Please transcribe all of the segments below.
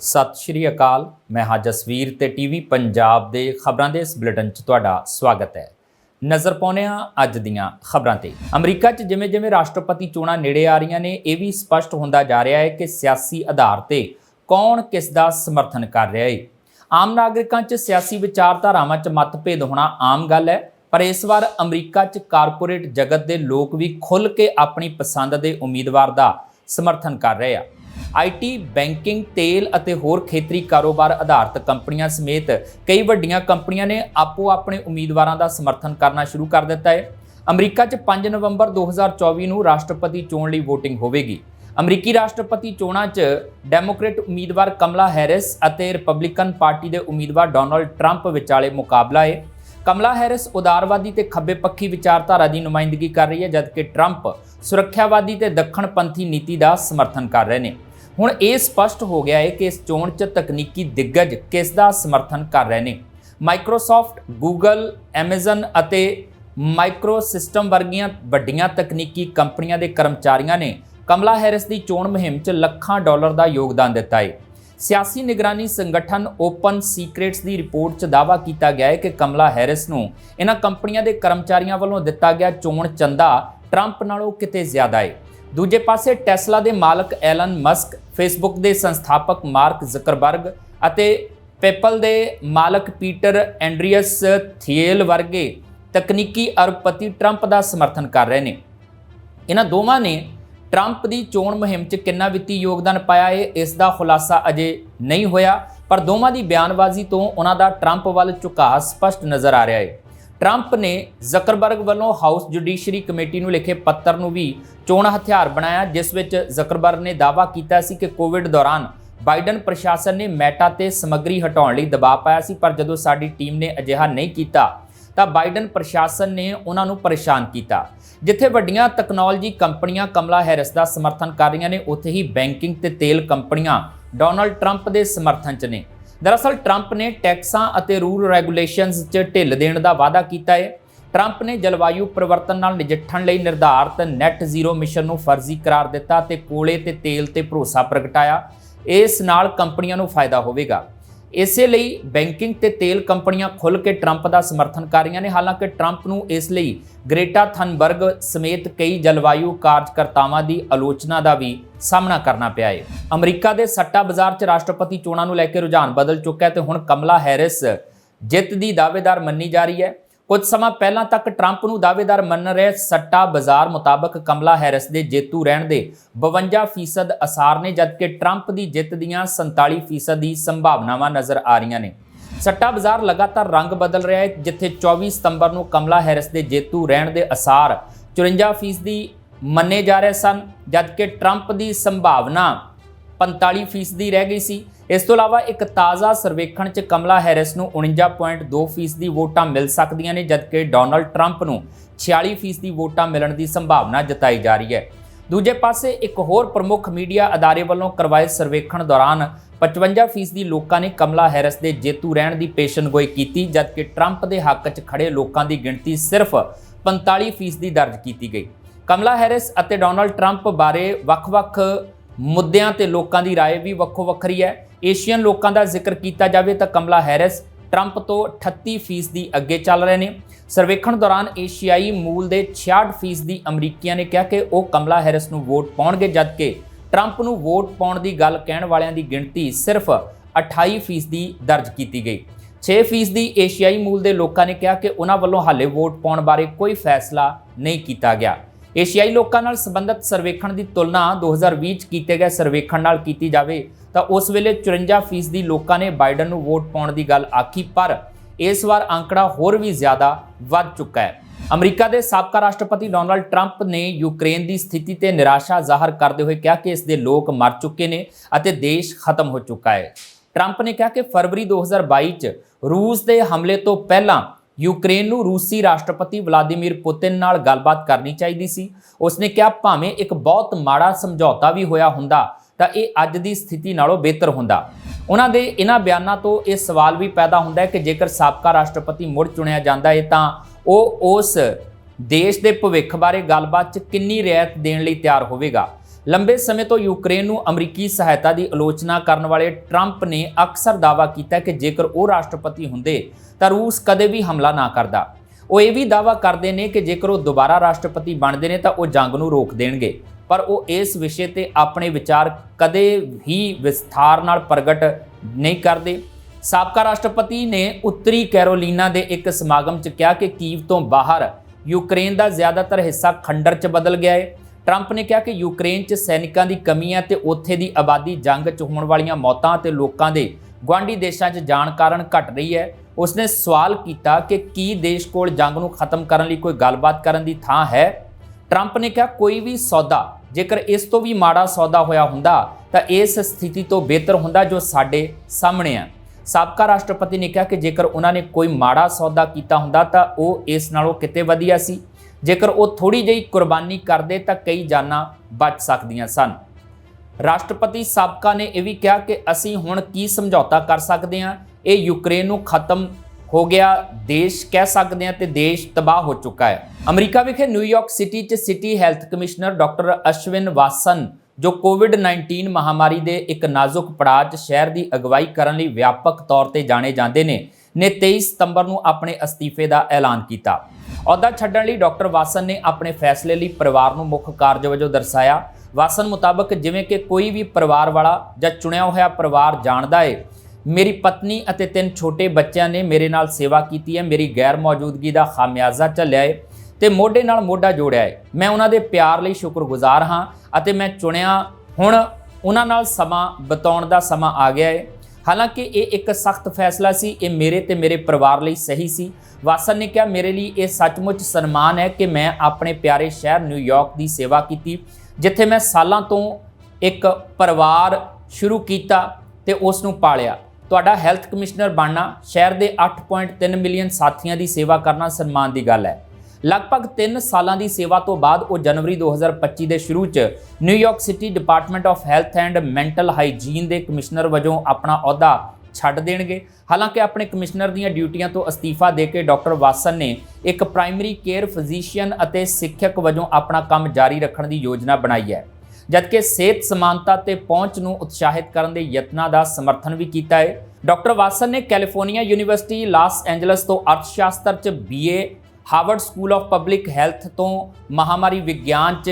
ਸਤਿ ਸ਼੍ਰੀ ਅਕਾਲ। ਮੈਂ ਹਾਂ ਜਸਵੀਰ ਤੇ ਟੀਵੀ ਪੰਜਾਬ ਦੇ ਖਬਰਾਂ ਦੇ ਇਸ ਬੁਲੇਟਿਨ 'ਚ ਤੁਹਾਡਾ ਸਵਾਗਤ ਹੈ। ਨਜ਼ਰ ਪਾਉਂਦੇ ਹਾਂ ਅੱਜ ਦੀਆਂ ਖਬਰਾਂ ਤੇ। ਅਮਰੀਕਾ 'ਚ ਜਿਵੇਂ-ਜਿਵੇਂ ਰਾਸ਼ਟਰਪਤੀ ਚੋਣਾਂ ਨੇੜੇ ਆ ਰਹੀਆਂ ਨੇ, ਇਹ ਵੀ ਸਪਸ਼ਟ ਹੁੰਦਾ ਜਾ ਰਿਹਾ ਹੈ ਕਿ ਸਿਆਸੀ ਆਧਾਰ ਤੇ ਕੌਣ ਕਿਸ ਦਾ ਸਮਰਥਨ ਕਰ ਰਿਹਾ ਹੈ ਆਮ ਨਾਗਰਿਕਾਂ 'ਚ ਸਿਆਸੀ ਵਿਚਾਰਧਾਰਾਵਾਂ 'ਚ ਮਤਭੇਦ ਹੋਣਾ ਆਮ ਗੱਲ ਹੈ, ਪਰ ਇਸ ਵਾਰ ਅਮਰੀਕਾ 'ਚ ਕਾਰਪੋਰੇਟ ਜਗਤ ਦੇ ਲੋਕ ਵੀ ਖੁੱਲ੍ਹ ਕੇ ਆਪਣੀ ਪਸੰਦ ਦੇ ਉਮੀਦਵਾਰ ਦਾ ਸਮਰਥਨ ਕਰ ਰਹੇ ਆ। ਆਈਟੀ ਬੈਂਕਿੰਗ, ਤੇਲ ਅਤੇ ਹੋਰ ਖੇਤਰੀ ਕਾਰੋਬਾਰ ਆਧਾਰਿਤ ਕੰਪਨੀਆਂ ਸਮੇਤ ਕਈ ਵੱਡੀਆਂ ਕੰਪਨੀਆਂ ਨੇ ਆਪੋ ਆਪਣੇ ਉਮੀਦਵਾਰਾਂ ਦਾ ਸਮਰਥਨ ਕਰਨਾ ਸ਼ੁਰੂ ਕਰ ਦਿੱਤਾ ਹੈ। ਅਮਰੀਕਾ 'ਚ 5 ਨਵੰਬਰ 2024 ਨੂੰ ਰਾਸ਼ਟਰਪਤੀ ਚੋਣ ਲਈ VOTING ਹੋਵੇਗੀ। ਅਮਰੀਕੀ ਰਾਸ਼ਟਰਪਤੀ ਚੋਣਾਂ 'ਚ ਡੈਮੋਕ੍ਰੇਟ ਉਮੀਦਵਾਰ ਕਮਲਾ ਹੈਰਿਸ ਅਤੇ ਰਿਪਬਲਿਕਨ ਪਾਰਟੀ ਦੇ ਉਮੀਦਵਾਰ ਡੋਨਲਡ ਟਰੰਪ ਵਿਚਾਲੇ ਮੁਕਾਬਲਾ ਹੈ। ਕਮਲਾ ਹੈਰਿਸ ਉਦਾਰਵਾਦੀ ਤੇ ਖੱਬੇ ਪੱਖੀ ਵਿਚਾਰਧਾਰਾ ਦੀ ਨੁਮਾਇੰਦਗੀ ਕਰ ਰਹੀ ਹੈ, ਜਦਕਿ ਟਰੰਪ ਸੁਰੱਖਿਆਵਾਦੀ ਤੇ ਦੱਖਣਪੰਥੀ ਨੀਤੀ ਦਾ ਸਮਰਥਨ ਕਰ ਰਹੇ ਨੇ। ਹੁਣ ਇਹ ਸਪਸ਼ਟ ਹੋ ਗਿਆ ਹੈ ਕਿ ਇਸ ਚੋਣ 'ਚ ਤਕਨੀਕੀ ਦਿੱਗਜ ਕਿਸ ਦਾ ਸਮਰਥਨ ਕਰ ਰਹੇ ਨੇ? ਮਾਈਕਰੋਸਾਫਟ ਗੂਗਲ ਐਮਾਜ਼ਨ ਅਤੇ ਮਾਈਕਰੋ ਸਿਸਟਮ ਵਰਗੀਆਂ ਵੱਡੀਆਂ ਤਕਨੀਕੀ ਕੰਪਨੀਆਂ ਦੇ ਕਰਮਚਾਰੀਆਂ ਨੇ ਕਮਲਾ ਹੈਰਿਸ ਦੀ ਚੋਣ ਮੁਹਿੰਮ 'ਚ ਲੱਖਾਂ ਡਾਲਰ ਦਾ ਯੋਗਦਾਨ ਦਿੱਤਾ ਹੈ। ਸਿਆਸੀ ਨਿਗਰਾਨੀ ਸੰਗਠਨ ਓਪਨ ਸੀਕ੍ਰੇਟਸ ਦੀ ਰਿਪੋਰਟ 'ਚ ਦਾਅਵਾ ਕੀਤਾ ਗਿਆ ਹੈ ਕਿ ਕਮਲਾ ਹੈਰਿਸ ਨੂੰ ਇਹਨਾਂ ਕੰਪਨੀਆਂ ਦੇ ਕਰਮਚਾਰੀਆਂ ਵੱਲੋਂ ਦਿੱਤਾ ਗਿਆ ਚੋਣ ਚੰਦਾ ਟਰੰਪ ਨਾਲੋਂ ਕਿਤੇ ਜ਼ਿਆਦਾ ਹੈ। ਦੂਜੇ ਪਾਸੇ ਟੈਸਲਾ ਦੇ ਮਾਲਕ ਐਲਨ ਮਸਕ, ਫੇਸਬੁੱਕ ਦੇ ਸੰਸਥਾਪਕ ਮਾਰਕ ਜ਼ਕਰਬਰਗ ਅਤੇ ਪੈਪਲ ਦੇ ਮਾਲਕ ਪੀਟਰ ਐਂਡਰੀਅਸ ਥੀਏਲ ਵਰਗੇ ਤਕਨੀਕੀ ਅਰਬਪਤੀ ਟਰੰਪ ਦਾ ਸਮਰਥਨ ਕਰ ਰਹੇ ਨੇ। ਇਹਨਾਂ ਦੋਵਾਂ ਨੇ ਟਰੰਪ ਦੀ ਚੋਣ ਮੁਹਿੰਮ 'ਚ ਕਿੰਨਾ ਵਿੱਤੀ ਯੋਗਦਾਨ ਪਾਇਆ ਹੈ ਇਸ ਦਾ ਖੁਲਾਸਾ ਅਜੇ ਨਹੀਂ ਹੋਇਆ, ਪਰ ਦੋਵਾਂ ਦੀ ਬਿਆਨਬਾਜ਼ੀ ਤੋਂ ਉਹਨਾਂ ਦਾ ਟਰੰਪ ਵੱਲ ਝੁਕਾਅ ਸਪਸ਼ਟ ਨਜ਼ਰ ਆ ਰਿਹਾ ਹੈ। ਟਰੰਪ ਨੇ ਜ਼ਕਰਬਰਗ ਵੱਲੋਂ ਹਾਊਸ ਜੁਡੀਸ਼ਰੀ ਕਮੇਟੀ ਨੂੰ ਲਿਖੇ ਪੱਤਰ ਨੂੰ ਵੀ ਚੋਣ ਹਥਿਆਰ ਬਣਾਇਆ, ਜਿਸ ਵਿੱਚ ਜ਼ਕਰਬਰਗ ਨੇ ਦਾਅਵਾ ਕੀਤਾ ਸੀ ਕਿ ਕੋਵਿਡ ਦੌਰਾਨ ਬਾਈਡਨ ਪ੍ਰਸ਼ਾਸਨ ਨੇ ਮੈਟਾ ਤੇ ਸਮੱਗਰੀ ਹਟਾਉਣ ਲਈ ਦਬਾਅ ਪਾਇਆ ਸੀ, ਪਰ ਜਦੋਂ ਸਾਡੀ ਟੀਮ ਨੇ ਅਜਿਹਾ ਨਹੀਂ ਕੀਤਾ, ਤਾਂ ਬਾਈਡਨ ਪ੍ਰਸ਼ਾਸਨ ਨੇ ਉਹਨਾਂ ਨੂੰ ਪਰੇਸ਼ਾਨ ਕੀਤਾ। ਜਿੱਥੇ ਵੱਡੀਆਂ ਟੈਕਨੋਲੋਜੀ ਕੰਪਨੀਆਂ ਕਮਲਾ ਹੈਰਿਸ ਦਾ ਸਮਰਥਨ ਕਰ ਰਹੀਆਂ ਨੇ, ਉੱਥੇ ਹੀ ਬੈਂਕਿੰਗ ਤੇ ਤੇਲ ਕੰਪਨੀਆਂ ਡੋਨਲਡ ਟਰੰਪ ਦੇ ਸਮਰਥਨ 'ਚ ਨੇ। ਦਰਅਸਲ ਟਰੰਪ ਨੇ ਟੈਕਸਾਂ ਅਤੇ ਰੂਲ ਰੈਗੂਲੇਸ਼ਨਸ 'ਚ ਢਿੱਲ ਦੇਣ ਦਾ ਵਾਅਦਾ ਕੀਤਾ ਹੈ ਟਰੰਪ ਨੇ ਜਲਵਾਯੂ ਪਰਿਵਰਤਨ ਨਾਲ ਨਜਿੱਠਣ ਲਈ ਨਿਰਧਾਰਤ ਨੈਟ ਜ਼ੀਰੋ ਮਿਸ਼ਨ ਨੂੰ ਫਰਜ਼ੀ ਕਰਾਰ ਦਿੱਤਾ ਤੇ ਕੋਲੇ ਤੇ ਤੇਲ ਤੇ ਭਰੋਸਾ ਪ੍ਰਗਟਾਇਆ। ਇਸ ਨਾਲ ਕੰਪਨੀਆਂ ਨੂੰ ਫਾਇਦਾ ਹੋਵੇਗਾ। ਇਸੇ ਲਈ ਬੈਂਕਿੰਗ ਤੇ ਤੇਲ ਕੰਪਨੀਆਂ ਖੁੱਲ੍ਹ ਕੇ ਟਰੰਪ ਦਾ ਸਮਰਥਨ ਕਰ ਰਹੀਆਂ ਨੇ। ਹਾਲਾਂਕਿ ਟਰੰਪ ਨੂੰ ਇਸ ਲਈ ਗ੍ਰੇਟਾ ਥਨਬਰਗ ਸਮੇਤ ਕਈ ਜਲਵਾਯੂ ਕਾਰਜਕਰਤਾਵਾਂ ਦੀ ਆਲੋਚਨਾ ਦਾ ਵੀ ਸਾਹਮਣਾ ਕਰਨਾ ਪਿਆ ਹੈ ਅਮਰੀਕਾ ਦੇ ਸੱਟਾ ਬਾਜ਼ਾਰ 'ਚ ਰਾਸ਼ਟਰਪਤੀ ਚੋਣਾਂ ਨੂੰ ਲੈ ਕੇ ਰੁਝਾਨ ਬਦਲ ਚੁੱਕਾ ਹੈ ਤੇ ਹੁਣ ਕਮਲਾ ਹੈਰਿਸ ਜਿੱਤ ਦੀ ਦਾਅਵੇਦਾਰ ਮੰਨੀ ਜਾ ਰਹੀ ਹੈ। ਕੁਝ ਸਮਾਂ ਪਹਿਲਾਂ ਤੱਕ ਟਰੰਪ ਨੂੰ ਦਾਅਵੇਦਾਰ ਮੰਨ ਰਹੇ ਸੱਟਾ ਬਾਜ਼ਾਰ ਮੁਤਾਬਕ ਕਮਲਾ ਹੈਰਿਸ ਦੇ ਜੇਤੂ ਰਹਿਣ ਦੇ 52% ਅਸਾਰ ਨੇ, ਜਦਕਿ ਟਰੰਪ ਦੀ ਜਿੱਤ ਦੀਆਂ 47% ਦੀ ਸੰਭਾਵਨਾਵਾਂ ਨਜ਼ਰ ਆ ਰਹੀਆਂ ਨੇ। ਸੱਟਾ ਬਾਜ਼ਾਰ ਲਗਾਤਾਰ ਰੰਗ ਬਦਲ ਰਿਹਾ ਹੈ, ਜਿੱਥੇ 24 ਸਤੰਬਰ ਨੂੰ ਕਮਲਾ ਹੈਰਿਸ ਦੇ ਜੇਤੂ ਰਹਿਣ ਦੇ ਅਸਾਰ 54% ਦੀ ਮੰਨੇ ਜਾ ਰਹੇ ਸਨ, ਜਦਕਿ ਟਰੰਪ ਦੀ ਸੰਭਾਵਨਾ 45% ਦੀ ਰਹਿ ਗਈ ਸੀ। ਇਸ ਤੋਂ ਇਲਾਵਾ ਇੱਕ ਤਾਜ਼ਾ ਸਰਵੇਖਣ 'ਚ ਕਮਲਾ ਹੈਰਿਸ ਨੂੰ 49.2% ਦੀ ਵੋਟਾਂ ਮਿਲ ਸਕਦੀਆਂ ਨੇ ਜਦਕਿ ਡੋਨਲਡ ਟਰੰਪ ਨੂੰ 46% ਦੀ ਵੋਟਾਂ ਮਿਲਣ ਦੀ ਸੰਭਾਵਨਾ ਜਤਾਈ ਜਾ ਰਹੀ ਹੈ ਦੂਜੇ ਪਾਸੇ ਇੱਕ ਹੋਰ ਪ੍ਰਮੁੱਖ ਮੀਡੀਆ ਅਦਾਰੇ ਵੱਲੋਂ ਕਰਵਾਏ ਸਰਵੇਖਣ ਦੌਰਾਨ 55% ਦੀ ਲੋਕਾਂ ਨੇ ਕਮਲਾ ਹੈਰਿਸ ਦੇ ਜੇਤੂ ਰਹਿਣ ਦੀ ਪੇਸ਼ਨਗੋਈ ਕੀਤੀ ਜਦਕਿ ਟਰੰਪ ਦੇ ਹੱਕ 'ਚ ਖੜੇ ਲੋਕਾਂ ਦੀ ਗਿਣਤੀ ਸਿਰਫ 45% ਦੀ ਦਰਜ ਕੀਤੀ ਗਈ ਕਮਲਾ ਹੈਰਿਸ ਅਤੇ ਡੋਨਲਡ ਟਰੰਪ ਬਾਰੇ ਵੱਖ-ਵੱਖ ਮੁੱਦਿਆਂ ਤੇ ਲੋਕਾਂ ਦੀ رائے ਵੀ ਵੱਖੋ ਵੱਖਰੀ ਹੈ ਏਸ਼ੀਅਨ ਲੋਕਾਂ ਦਾ ਜ਼ਿਕਰ ਕੀਤਾ ਜਾਵੇ ਤਾਂ ਕਮਲਾ ਹੈਰਿਸ ਟਰੰਪ ਤੋਂ 38% ਦੀ ਅੱਗੇ ਚੱਲ ਰਹੇ ਨੇ। ਸਰਵੇਖਣ ਦੌਰਾਨ ਏਸ਼ੀਆਈ ਮੂਲ ਦੇ 66% ਦੀ ਅਮਰੀਕੀਆਂ ਨੇ ਕਿਹਾ ਕਿ ਉਹ ਕਮਲਾ ਹੈਰਿਸ ਨੂੰ ਵੋਟ ਪਾਉਣਗੇ, ਜਦਕਿ ਟਰੰਪ ਨੂੰ ਵੋਟ ਪਾਉਣ ਦੀ ਗੱਲ ਕਹਿਣ ਵਾਲਿਆਂ ਦੀ ਗਿਣਤੀ ਸਿਰਫ 28% ਦੀ ਦਰਜ ਕੀਤੀ ਗਈ। 6% ਦੀ ਏਸ਼ੀਆਈ ਮੂਲ ਦੇ ਲੋਕਾਂ ਨੇ ਕਿਹਾ ਕਿ ਉਹਨਾਂ ਵੱਲੋਂ ਹਾਲੇ ਵੋਟ ਪਾਉਣ ਬਾਰੇ ਕੋਈ ਫੈਸਲਾ ਨਹੀਂ ਕੀਤਾ ਗਿਆ। ਏਸ਼ੀਆਈ ਲੋਕਾਂ ਨਾਲ ਸੰਬੰਧਿਤ ਸਰਵੇਖਣ ਦੀ ਤੁਲਨਾ 2020 ਚ ਕੀਤੇ ਗਏ ਸਰਵੇਖਣ ਨਾਲ ਕੀਤੀ ਜਾਵੇ ਤਾਂ ਉਸ ਵੇਲੇ 54% ਦੀ ਲੋਕਾਂ ਨੇ ਬਾਈਡਨ ਨੂੰ ਵੋਟ ਪਾਉਣ ਦੀ ਗੱਲ ਆਖੀ, ਪਰ ਇਸ ਵਾਰ ਅੰਕੜਾ ਹੋਰ ਵੀ ਜ਼ਿਆਦਾ ਵੱਧ ਚੁੱਕਾ ਹੈ। ਅਮਰੀਕਾ ਦੇ ਸਾਬਕਾ ਰਾਸ਼ਟਰਪਤੀ ਡੋਨਲਡ ਟਰੰਪ ਨੇ ਯੂਕਰੇਨ ਦੀ ਸਥਿਤੀ ਤੇ ਨਿਰਾਸ਼ਾ ਜ਼ਾਹਰ ਕਰਦੇ ਹੋਏ ਕਿਹਾ ਕਿ ਇਸ ਦੇ ਲੋਕ ਮਰ ਚੁੱਕੇ ਨੇ ਅਤੇ ਦੇਸ਼ ਖਤਮ ਹੋ ਚੁੱਕਾ ਹੈ। ਟਰੰਪ ਨੇ ਕਿਹਾ ਕਿ ਫਰਵਰੀ 2022 ਚ ਰੂਸ ਦੇ ਹਮਲੇ ਤੋਂ ਪਹਿਲਾਂ ਯੂਕਰੇਨ ਨੂੰ ਰੂਸੀ ਰਾਸ਼ਟਰਪਤੀ ਵਲਾਦੀਮੀਰ ਪੁਤਿਨ ਨਾਲ ਗੱਲਬਾਤ ਕਰਨੀ ਚਾਹੀਦੀ ਸੀ। ਉਸਨੇ ਕਿਹਾ, ਭਾਵੇਂ ਇੱਕ ਬਹੁਤ ਮਾੜਾ ਸਮਝੌਤਾ ਵੀ ਹੋਇਆ ਹੁੰਦਾ, ਤਾਂ ਇਹ ਅੱਜ ਦੀ ਸਥਿਤੀ ਨਾਲੋਂ ਬਿਹਤਰ ਹੁੰਦਾ। ਉਹਨਾਂ ਦੇ ਇਹਨਾਂ ਬਿਆਨਾਂ ਤੋਂ ਇਹ ਸਵਾਲ ਵੀ ਪੈਦਾ ਹੁੰਦਾ ਹੈ ਕਿ ਜੇਕਰ ਸਾਬਕਾ ਰਾਸ਼ਟਰਪਤੀ ਮੁੜ ਚੁਣਿਆ ਜਾਂਦਾ ਹੈ ਤਾਂ ਉਹ ਉਸ ਦੇਸ਼ ਦੇ ਭਵਿੱਖ ਬਾਰੇ ਗੱਲਬਾਤ 'ਚ ਕਿੰਨੀ ਰਿਆਇਤ ਦੇਣ ਲਈ ਤਿਆਰ ਹੋਵੇਗਾ? ਲੰਬੇ ਸਮੇਂ ਤੋਂ ਯੂਕਰੇਨ ਨੂੰ ਅਮਰੀਕੀ ਸਹਾਇਤਾ ਦੀ ਆਲੋਚਨਾ ਕਰਨ ਵਾਲੇ ਟਰੰਪ ਨੇ ਅਕਸਰ ਦਾਅਵਾ ਕੀਤਾ ਕਿ ਜੇਕਰ ਉਹ ਰਾਸ਼ਟਰਪਤੀ ਹੁੰਦੇ ਤਾਂ ਰੂਸ ਕਦੇ ਵੀ ਹਮਲਾ ਨਾ ਕਰਦਾ। ਉਹ ਇਹ ਵੀ ਦਾਅਵਾ ਕਰਦੇ ਨੇ ਕਿ ਜੇਕਰ ਉਹ ਦੁਬਾਰਾ ਰਾਸ਼ਟਰਪਤੀ ਬਣਦੇ ਨੇ ਤਾਂ ਉਹ ਜੰਗ ਨੂੰ ਰੋਕ ਦੇਣਗੇ। ਪਰ ਉਹ ਇਸ ਵਿਸ਼ੇ ਤੇ ਆਪਣੇ ਵਿਚਾਰ ਕਦੇ ਵੀ ਵਿਸਥਾਰ ਨਾਲ ਪ੍ਰਗਟ ਨਹੀਂ ਕਰਦੇ। ਸਾਬਕਾ ਰਾਸ਼ਟਰਪਤੀ ਨੇ ਉੱਤਰੀ ਕੈਰੋਲੀਨਾ ਦੇ ਇੱਕ ਸਮਾਗਮ 'ਚ ਕਿਹਾ ਕਿ ਕੀਵ ਤੋਂ ਬਾਹਰ ਯੂਕਰੇਨ ਦਾ ਜ਼ਿਆਦਾਤਰ ਹਿੱਸਾ ਖੰਡਰ 'ਚ ਬਦਲ ਗਿਆ ਹੈ। ਟਰੰਪ ਨੇ ਕਿਹਾ ਕਿ ਯੂਕਰੇਨ 'ਚ ਸੈਨਿਕਾਂ ਦੀ ਕਮੀ ਹੈ ਤੇ ਉੱਥੇ ਦੀ ਆਬਾਦੀ ਜੰਗ 'ਚ ਹੋਣ ਵਾਲੀਆਂ ਮੌਤਾਂ ਤੇ ਲੋਕਾਂ ਦੇ ਗੁਆਂਢੀ ਦੇਸ਼ਾਂ 'ਚ ਜਾਣ ਕਾਰਨ ਘਟ ਰਹੀ ਹੈ। ਉਸਨੇ ਸਵਾਲ ਕੀਤਾ ਕਿ ਕੀ ਦੇਸ਼ ਕੋਲ ਜੰਗ ਨੂੰ ਖਤਮ ਕਰਨ ਲਈ ਕੋਈ ਗੱਲਬਾਤ ਕਰਨ ਦੀ ਥਾਂ ਹੈ? ਟਰੰਪ ਨੇ ਕਿਹਾ, ਕੋਈ ਵੀ ਸੌਦਾ, ਜੇਕਰ ਇਸ ਤੋਂ ਵੀ ਮਾੜਾ ਸੌਦਾ ਹੋਇਆ ਹੁੰਦਾ, ਤਾਂ ਇਸ ਸਥਿਤੀ ਤੋਂ ਬਿਹਤਰ ਹੁੰਦਾ ਜੋ ਸਾਡੇ ਸਾਹਮਣੇ ਆ ਸਾਬਕਾ ਰਾਸ਼ਟਰਪਤੀ ਨੇ ਕਿਹਾ ਕਿ ਜੇਕਰ ਉਹਨਾਂ ਨੇ ਕੋਈ ਮਾੜਾ ਸੌਦਾ ਕੀਤਾ ਹੁੰਦਾ, ਤਾਂ ਉਹ ਇਸ ਨਾਲੋਂ ਕਿਤੇ ਵਧੀਆ ਸੀ। ਜੇਕਰ ਉਹ ਥੋੜੀ ਜਿਹੀ ਕੁਰਬਾਨੀ ਕਰਦੇ ਤਾਂ ਕਈ ਜਾਨਾਂ ਬਚ ਸਕਦੀਆਂ ਸਨ। ਰਾਸ਼ਟਰਪਤੀ ਸਾਬਕਾ ਨੇ ਇਹ ਵੀ ਕਿਹਾ ਕਿ ਅਸੀਂ ਹੁਣ ਕੀ ਸਮਝੌਤਾ ਕਰ ਸਕਦੇ ਹਾਂ? ਇਹ ਯੂਕਰੇਨ ਨੂੰ ਖਤਮ ਹੋ ਗਿਆ ਦੇਸ਼ ਕਹਿ ਸਕਦੇ ਹਾਂ ਤੇ ਦੇਸ਼ ਤਬਾਹ ਹੋ ਚੁੱਕਾ ਹੈ। ਅਮਰੀਕਾ ਵਿਖੇ ਨਿਊਯਾਰਕ ਸਿਟੀ 'ਚ city health commissioner doctor Ashwin Vasan, ਜੋ ਕੋਵਿਡ-19 ਮਹਾਮਾਰੀ ਦੇ ਇੱਕ ਨਾਜ਼ੁਕ ਪੜਾਅ 'ਚ ਸ਼ਹਿਰ ਦੀ ਅਗਵਾਈ ਕਰਨ ਲਈ ਵਿਆਪਕ ਤੌਰ ਤੇ ਜਾਣੇ ਜਾਂਦੇ ਨੇ ਨੇ 23 ਸਤੰਬਰ ਨੂੰ ਆਪਣੇ ਅਸਤੀਫੇ ਦਾ ਐਲਾਨ ਕੀਤਾ। ਅਹੁਦਾ ਛੱਡਣ ਲਈ ਡਾਕਟਰ ਵਾਸਨ ਨੇ ਆਪਣੇ ਫੈਸਲੇ ਲਈ ਪਰਿਵਾਰ ਨੂੰ ਮੁੱਖ ਕਾਰਜ ਵਜੋਂ ਦਰਸਾਇਆ। ਵਾਸਨ ਮੁਤਾਬਕ ਜਿਵੇਂ ਕਿ ਕੋਈ ਵੀ ਪਰਿਵਾਰ ਵਾਲਾ ਜਾਂ ਚੁਣਿਆ ਹੋਇਆ ਪਰਿਵਾਰ ਜਾਣਦਾ ਏ, ਮੇਰੀ ਪਤਨੀ ਅਤੇ ਤਿੰਨ ਛੋਟੇ ਬੱਚਿਆਂ ਨੇ ਮੇਰੇ ਨਾਲ ਸੇਵਾ ਕੀਤੀ ਹੈ, ਮੇਰੀ ਗੈਰ ਮੌਜੂਦਗੀ ਦਾ ਖਾਮਿਆਜ਼ਾ ਝੱਲਿਆ ਏ ਤੇ ਮੋਢੇ ਨਾਲ ਮੋਢਾ ਜੋੜਿਆ ਏ। ਮੈਂ ਉਹਨਾਂ ਦੇ ਪਿਆਰ ਲਈ ਸ਼ੁਕਰਗੁਜ਼ਾਰ ਹਾਂ ਅਤੇ ਮੈਂ ਚੁਣਿਆ ਹੁਣ ਉਹਨਾਂ ਨਾਲ ਸਮਾਂ ਬਿਤਾਉਣ ਦਾ ਸਮਾਂ ਆ ਗਿਆ ਏ। ਹਾਲਾਂਕਿ ਇਹ ਇੱਕ ਸਖਤ ਫੈਸਲਾ ਸੀ, ਇਹ ਮੇਰੇ ਤੇ ਮੇਰੇ ਪਰਿਵਾਰ ਲਈ ਸਹੀ ਸੀ। ਵਾਸਨ ਨੇ ਕਿਹਾ, ਮੇਰੇ ਲਈ ਇਹ ਸੱਚਮੁੱਚ ਸਨਮਾਨ ਹੈ ਕਿ ਮੈਂ ਆਪਣੇ ਪਿਆਰੇ ਸ਼ਹਿਰ ਨਿਊਯਾਰਕ ਦੀ ਸੇਵਾ ਕੀਤੀ, ਜਿੱਥੇ ਮੈਂ ਸਾਲਾਂ ਤੋਂ ਇੱਕ ਪਰਿਵਾਰ ਸ਼ੁਰੂ ਕੀਤਾ ਤੇ ਉਸ ਨੂੰ ਪਾਲਿਆ। ਤੁਹਾਡਾ ਹੈਲਥ ਕਮਿਸ਼ਨਰ ਬਣਨਾ, ਸ਼ਹਿਰ ਦੇ 8.3 ਮਿਲੀਅਨ ਸਾਥੀਆਂ ਦੀ ਸੇਵਾ ਕਰਨਾ ਸਨਮਾਨ ਦੀ ਗੱਲ ਹੈ। ਲਗਭਗ 3 ਸਾਲਾਂ ਦੀ ਸੇਵਾ ਤੋਂ ਬਾਅਦ ਉਹ ਜਨਵਰੀ 2025 ਦੇ ਸ਼ੁਰੂ 'ਚ New York city department of health and mental hygiene ਦੇ ਕਮਿਸ਼ਨਰ ਵਜੋਂ ਆਪਣਾ ਅਹੁਦਾ ਛੱਡ ਦੇਣਗੇ। ਹਾਲਾਂਕਿ ਆਪਣੇ ਕਮਿਸ਼ਨਰ ਦੀਆਂ ਡਿਊਟੀਆਂ ਤੋਂ ਅਸਤੀਫਾ ਦੇ ਕੇ ਡਾਕਟਰ ਵਾਸਨ ਨੇ ਇੱਕ ਪ੍ਰਾਇਮਰੀ ਕੇਅਰ ਫਿਜ਼ੀਸ਼ੀਅਨ ਅਤੇ ਸਿੱਖਿਅਕ ਵਜੋਂ ਆਪਣਾ ਕੰਮ ਜਾਰੀ ਰੱਖਣ ਦੀ ਯੋਜਨਾ ਬਣਾਈ ਹੈ, ਜਦਕਿ ਸਿਹਤ ਸਮਾਨਤਾ ਤੇ ਪਹੁੰਚ ਨੂੰ ਉਤਸ਼ਾਹਿਤ ਕਰਨ ਦੇ ਯਤਨਾਂ ਦਾ ਸਮਰਥਨ ਵੀ ਕੀਤਾ ਹੈ। ਡਾਕਟਰ ਵਾਸਨ ਨੇ ਕੈਲੀਫੋਰਨੀਆ ਯੂਨੀਵਰਸਿਟੀ ਲਾਸ ਐਂਜਲਸ ਤੋਂ ਅਰਥਸ਼ਾਸਤਰ 'ਚ BA Harvard school of public health ਤੋਂ ਮਹਾਮਾਰੀ ਵਿਗਿਆਨ 'ਚ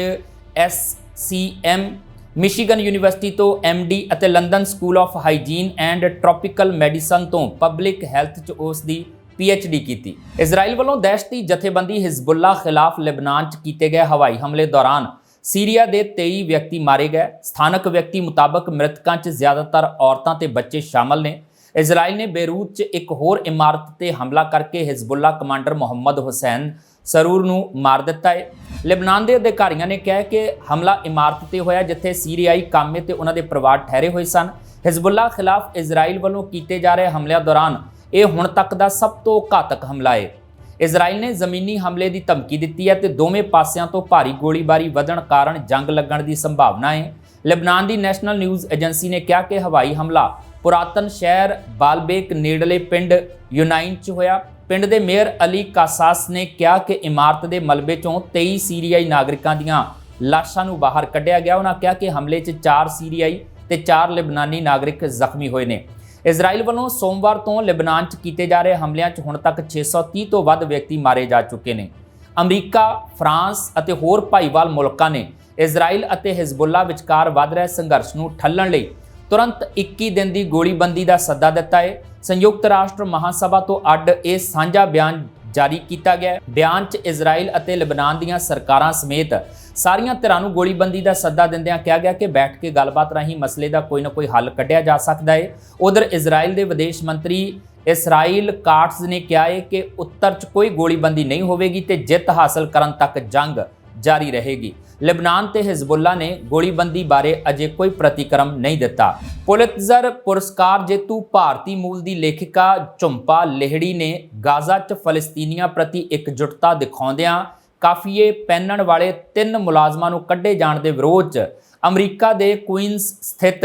S C SCM Michigan university ਤੋਂ ਐਮਡੀ ਅਤੇ London school of hygiene and tropical medicine ਤੋਂ ਪਬਲਿਕ ਹੈਲਥ 'ਚ ਉਸ ਦੀ ਪੀਐਚਡੀ ਕੀਤੀ। ਇਜ਼ਰਾਈਲ ਵੱਲੋਂ ਦਹਿਸ਼ਤੀ ਜਥੇਬੰਦੀ ਹਿਜ਼ਬੁੱਲਾ ਖਿਲਾਫ ਲੈਬਨਾਨ 'ਚ ਕੀਤੇ ਗਏ ਹਵਾਈ ਹਮਲੇ ਦੌਰਾਨ ਸੀਰੀਆ ਦੇ 23 ਵਿਅਕਤੀ ਮਾਰੇ ਗਏ। ਸਥਾਨਕ ਵਿਅਕਤੀ ਮੁਤਾਬਕ ਮ੍ਰਿਤਕਾਂ 'ਚ ਜ਼ਿਆਦਾਤਰ ਔਰਤਾਂ ਤੇ ਬੱਚੇ ਸ਼ਾਮਲ ਨੇ। ਇਜ਼ਰਾਈਲ ਨੇ ਬੇਰੂਤ 'ਚ ਇੱਕ ਹੋਰ ਇਮਾਰਤ ਤੇ ਹਮਲਾ ਕਰਕੇ Hezbollah commander Mohammed Hussein Srour ਨੂੰ ਮਾਰ ਦਿੱਤਾ ਹੈ। ਲੈਬਨਾਨ ਦੇ ਅਧਿਕਾਰੀਆਂ ਨੇ ਕਿਹਾ ਕਿ ਹਮਲਾ ਇਮਾਰਤ ਤੇ ਹੋਇਆ ਜਿੱਥੇ ਸੀਰੀਆਈ ਕਾਮੇ ਤੇ ਉਹਨਾਂ ਦੇ ਪਰਿਵਾਰ ਠਹਿਰੇ ਹੋਏ ਸਨ। ਹਿਜ਼ਬੁੱਲਾ ਖਿਲਾਫ ਇਜ਼ਰਾਈਲ ਵੱਲੋਂ ਕੀਤੇ ਜਾ ਰਹੇ ਹਮਲਿਆਂ ਦੌਰਾਨ ਇਹ ਹੁਣ ਤੱਕ ਦਾ ਸਭ ਤੋਂ ਘਾਤਕ ਹਮਲਾ ਹੈ। ਇਜ਼ਰਾਈਲ ਨੇ ਜ਼ਮੀਨੀ ਹਮਲੇ ਦੀ ਧਮਕੀ ਦਿੱਤੀ ਹੈ ਤੇ ਦੋਵੇਂ ਪਾਸਿਆਂ ਤੋਂ ਭਾਰੀ ਗੋਲੀਬਾਰੀ ਵਧਣ ਕਾਰਨ ਜੰਗ ਲੱਗਣ ਦੀ ਸੰਭਾਵਨਾ ਹੈ। ਲੈਬਨਾਨ ਦੀ ਨੈਸ਼ਨਲ ਨਿਊਜ਼ ਏਜੰਸੀ ਨੇ ਕਿਹਾ ਕਿ ਹਵਾਈ ਹਮਲਾ ਪੁਰਾਤਨ ਸ਼ਹਿਰ ਬਾਲਬੇਕ ਨੇੜਲੇ ਪਿੰਡ ਯੂਨਾਈਨ 'ਚ ਹੋਇਆ। ਪਿੰਡ ਦੇ ਮੇਅਰ ਅਲੀ ਕਾਸਾਸ ਨੇ ਕਿਹਾ ਕਿ ਇਮਾਰਤ ਦੇ ਮਲਬੇ 'ਚੋਂ 23 ਸੀਰੀਆਈ ਨਾਗਰਿਕਾਂ ਦੀਆਂ ਲਾਸ਼ਾਂ ਨੂੰ ਬਾਹਰ ਕੱਢਿਆ ਗਿਆ। ਉਹਨਾਂ ਕਿਹਾ ਕਿ ਹਮਲੇ 'ਚ 4 ਸੀਰੀਆਈ ਤੇ 4 ਲਿਬਨਾਨੀ ਨਾਗਰਿਕ ਜ਼ਖਮੀ ਹੋਏ ਨੇ। ਇਜ਼ਰਾਈਲ ਵੱਲੋਂ ਸੋਮਵਾਰ ਤੋਂ ਲਿਬਨਾਨ 'ਚ ਕੀਤੇ ਜਾ ਰਹੇ ਹਮਲਿਆਂ 'ਚ ਹੁਣ ਤੱਕ 630 ਤੋਂ ਵੱਧ ਵਿਅਕਤੀ ਮਾਰੇ ਜਾ ਚੁੱਕੇ ਨੇ। ਅਮਰੀਕਾ, ਫਰਾਂਸ ਅਤੇ ਹੋਰ ਭਾਈਵਾਲ ਮੁਲਕਾਂ ਨੇ ਇਜ਼ਰਾਈਲ ਅਤੇ ਹਿਜ਼ਬੁੱਲਾ ਵਿਚਕਾਰ ਵੱਧ ਰਹੇ ਸੰਘਰਸ਼ ਨੂੰ ਠੱਲਣ ਲਈ ਤੁਰੰਤ 21 ਦਿਨ ਦੀ ਗੋਲੀਬੰਦੀ ਦਾ ਸੱਦਾ ਦਿੱਤਾ ਹੈ ਸੰਯੁਕਤ ਰਾਸ਼ਟਰ ਮਹਾਸਭਾ ਤੋਂ ਅੱਡ ਇਹ ਸਾਂਝਾ ਬਿਆਨ ਜਾਰੀ ਕੀਤਾ ਗਿਆ ਬਿਆਨ 'ਚ ਇਜ਼ਰਾਈਲ ਅਤੇ ਲਿਬਨਾਨ ਦੀਆਂ ਸਰਕਾਰਾਂ ਸਮੇਤ ਸਾਰੀਆਂ ਧਿਰਾਂ ਨੂੰ ਗੋਲੀਬੰਦੀ ਦਾ ਸੱਦਾ ਦਿੰਦਿਆਂ ਕਿਹਾ ਗਿਆ ਕਿ ਬੈਠ ਕੇ ਗੱਲਬਾਤ ਰਾਹੀਂ ਮਸਲੇ ਦਾ ਕੋਈ ਨਾ ਕੋਈ ਹੱਲ ਕੱਢਿਆ ਜਾ ਸਕਦਾ ਹੈ ਉਧਰ ਇਜ਼ਰਾਈਲ ਦੇ ਵਿਦੇਸ਼ ਮੰਤਰੀ ਇਸਰਾਈਲ ਕਾਟਸ ਨੇ ਕਿਹਾ ਹੈ ਕਿ ਉੱਤਰ 'ਚ ਕੋਈ ਗੋਲੀਬੰਦੀ ਨਹੀਂ ਹੋਵੇਗੀ ਤੇ ਜਿੱਤ ਹਾਸਲ ਕਰਨ ਤੱਕ ਜੰਗ ਜਾਰੀ ਰਹੇਗੀ। ਲਿਬਨਾਨ ਤੇ ਹਿਜ਼ਬੁੱਲਾ ਨੇ ਗੋਲੀਬੰਦੀ ਬਾਰੇ ਅਜੇ ਕੋਈ ਪ੍ਰਤੀਕਰਮ ਨਹੀਂ ਦਿੱਤਾ। ਪੁਲਿਤਜ਼ਰ ਪੁਰਸਕਾਰ ਜੇਤੂ ਭਾਰਤੀ ਮੂਲ ਦੀ ਲੇਖਿਕਾ ਝੁੰਪਾ ਲਹਿੜੀ ਨੇ ਗਾਜ਼ਾ 'ਚ ਫਲਸਤੀਨੀਆਂ ਪ੍ਰਤੀ ਇਕਜੁੱਟਤਾ ਦਿਖਾਉਂਦਿਆਂ ਕਾਫੀਏ ਪਹਿਨਣ ਵਾਲੇ ਤਿੰਨ ਮੁਲਾਜ਼ਮਾਂ ਨੂੰ ਕੱਢੇ ਜਾਣ ਦੇ ਵਿਰੋਧ 'ਚ ਅਮਰੀਕਾ ਦੇ ਕੁਈਨਸ ਸਥਿਤ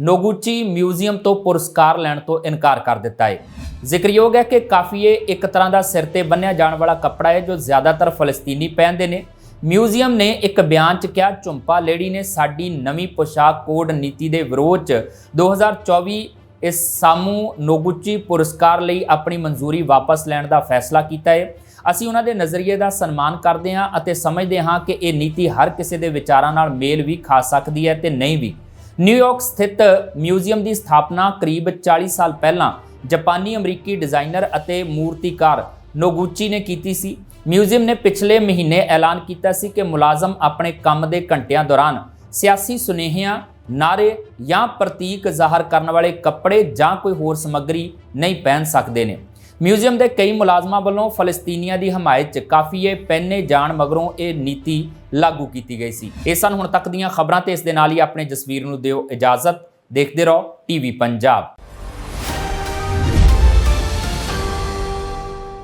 ਨੋਗੂਚੀ ਮਿਊਜ਼ੀਅਮ ਤੋਂ ਪੁਰਸਕਾਰ ਲੈਣ ਤੋਂ ਇਨਕਾਰ ਕਰ ਦਿੱਤਾ ਹੈ। ਜ਼ਿਕਰਯੋਗ ਹੈ ਕਿ ਕਾਫੀਏ ਇੱਕ ਤਰ੍ਹਾਂ ਦਾ ਸਿਰ ਤੇ ਬੰਨਿਆ ਜਾਣ ਵਾਲਾ ਕੱਪੜਾ ਹੈ ਜੋ ਜ਼ਿਆਦਾਤਰ ਫਲਸਤੀਨੀ ਪਹਿਨਦੇ ਨੇ। ਮਿਊਜ਼ੀਅਮ ਨੇ ਇੱਕ ਬਿਆਨ 'ਚ ਕਿਹਾ, ਝੁੰਪਾ ਲੇਡੀ ਨੇ ਸਾਡੀ ਨਵੀਂ ਪੋਸ਼ਾਕ ਕੋਡ ਨੀਤੀ ਦੇ ਵਿਰੋਧ 'ਚ 2024 ਇਸ ਸਾਮੂ ਨੋਗੁਚੀ ਪੁਰਸਕਾਰ ਲਈ ਆਪਣੀ ਮਨਜ਼ੂਰੀ ਵਾਪਸ ਲੈਣ ਦਾ ਫੈਸਲਾ ਕੀਤਾ ਹੈ। ਅਸੀਂ ਉਹਨਾਂ ਦੇ ਨਜ਼ਰੀਏ ਦਾ ਸਨਮਾਨ ਕਰਦੇ ਹਾਂ ਅਤੇ ਸਮਝਦੇ ਹਾਂ ਕਿ ਇਹ ਨੀਤੀ ਹਰ ਕਿਸੇ ਦੇ ਵਿਚਾਰਾਂ ਨਾਲ ਮੇਲ ਵੀ ਖਾ ਸਕਦੀ ਹੈ ਤੇ ਨਹੀਂ ਵੀ। ਨਿਊਯਾਰਕ ਸਥਿਤ ਮਿਊਜ਼ੀਅਮ ਦੀ ਸਥਾਪਨਾ ਕਰੀਬ 40 ਸਾਲ ਪਹਿਲਾਂ ਜਾਪਾਨੀ ਅਮਰੀਕੀ ਡਿਜ਼ਾਈਨਰ ਅਤੇ ਮੂਰਤੀਕਾਰ ਨੋਗੂਚੀ ਨੇ ਕੀਤੀ ਸੀ। ਮਿਊਜ਼ੀਅਮ ਨੇ ਪਿਛਲੇ ਮਹੀਨੇ ਐਲਾਨ ਕੀਤਾ ਸੀ ਕਿ ਮੁਲਾਜ਼ਮ ਆਪਣੇ ਕੰਮ ਦੇ ਘੰਟਿਆਂ ਦੌਰਾਨ ਸਿਆਸੀ ਸੁਨੇਹਿਆਂ ਨਾਰੇ ਜਾਂ ਪ੍ਰਤੀਕ ਜ਼ਾਹਰ ਕਰਨ ਵਾਲੇ ਕੱਪੜੇ ਜਾਂ ਕੋਈ ਹੋਰ ਸਮੱਗਰੀ ਨਹੀਂ ਪਹਿਨ ਸਕਦੇ ਨੇ। ਮਿਊਜ਼ੀਅਮ ਦੇ ਕਈ ਮੁਲਾਜ਼ਮਾਂ ਵੱਲੋਂ ਫਲਸਤੀਨੀਆਂ ਦੀ ਹਮਾਇਤ 'ਚ ਕਾਫੀਏ ਪਹਿਨੇ ਜਾਣ ਮਗਰੋਂ ਇਹ ਨੀਤੀ ਲਾਗੂ ਕੀਤੀ ਗਈ ਸੀ। ਇਹ ਸਨ ਹੁਣ ਤੱਕ ਦੀਆਂ ਖਬਰਾਂ ਤੇ ਇਸ ਦੇ ਨਾਲ ਹੀ ਆਪਣੇ ਜਸਵੀਰ ਨੂੰ ਦਿਓ ਇਜਾਜ਼ਤ। ਦੇਖਦੇ ਰਹੋ ਟੀਵੀ ਪੰਜਾਬ।